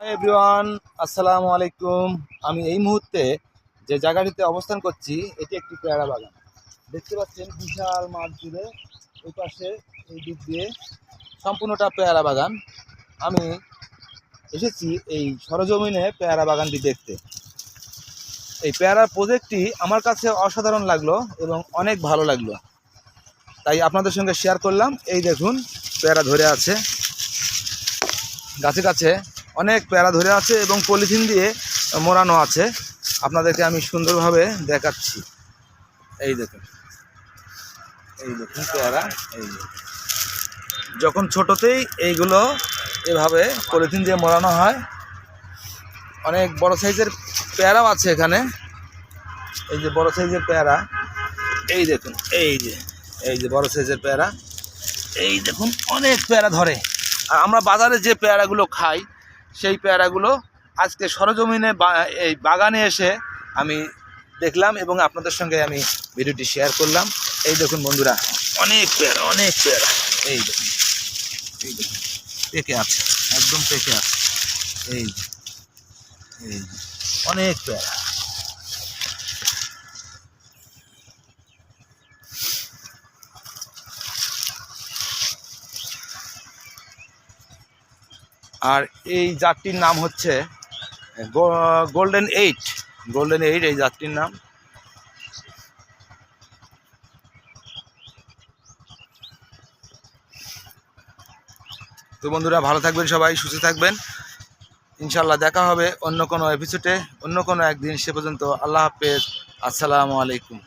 Everyone আসসালামু আলাইকুম। আমি এই মুহূর্তে যে জায়গাটিতে অবস্থান করছি, এটি একটি পেয়ারা বাগান। দেখতে পাচ্ছেন বিশাল মাঠ জুড়ে এই পাশে এই দিক দিয়ে সম্পূর্ণটা পেয়ারা বাগান। আমি এসেছি এই সরজমিনে পেয়ারা বাগানটি দেখতে। এই পেয়ারা প্রজেক্টটি আমার কাছে অসাধারণ লাগল এবং অনেক ভালো লাগল। তাই আপনাদের সঙ্গে শেয়ার করলাম। এই দেখুন, পেয়ারা ধরে আছে। গাছে গাছে অনেক প্যারা ধরে আছে এবং পলিথিন দিয়ে মোড়ানো আছে। আপনাদেরকে আমি সুন্দরভাবে দেখাচ্ছি। এই দেখুন। এই দেখুন পেয়ারা, এই। যখন ছোটতেই এইগুলো এভাবে পলিথিন দিয়ে মোড়ানো হয়, অনেক বড় সাইজের পেয়ারাও আছে এখানে। এই যে বড় সাইজের পেয়ারা, এই দেখুন, এই যে এই যে বড় সাইজের পেয়ারা, এই দেখুন, অনেক পেয়ারা ধরে। আর আমরা বাজারে যে পেয়ারাগুলো খাই সেই পেয়ারাগুলো আজকে সরজমিনে এই বাগানে এসে আমি দেখলাম এবং আপনাদের সঙ্গে আমি ভিডিওটি শেয়ার করলাম। এই দেখুন বন্ধুরা, অনেক পেয়ারা অনেক পেয়ারা। এই দেখুন এই দেখুন, পেকে আছে, একদম পেকে আছে। এই এই অনেক পেয়ারা। আর এই জাতটির নাম হচ্ছে গোল্ডেন এইট গোল্ডেন এইট এই জাতটির নাম। তো বন্ধুরা, ভালো থাকবেন সবাই, সুস্থ থাকবেন। ইনশাল্লাহ দেখা হবে অন্য কোনো এপিসোডে অন্য কোনো একদিন, সে পর্যন্ত আল্লাহ হাফেজ। আসসালামু আলাইকুম।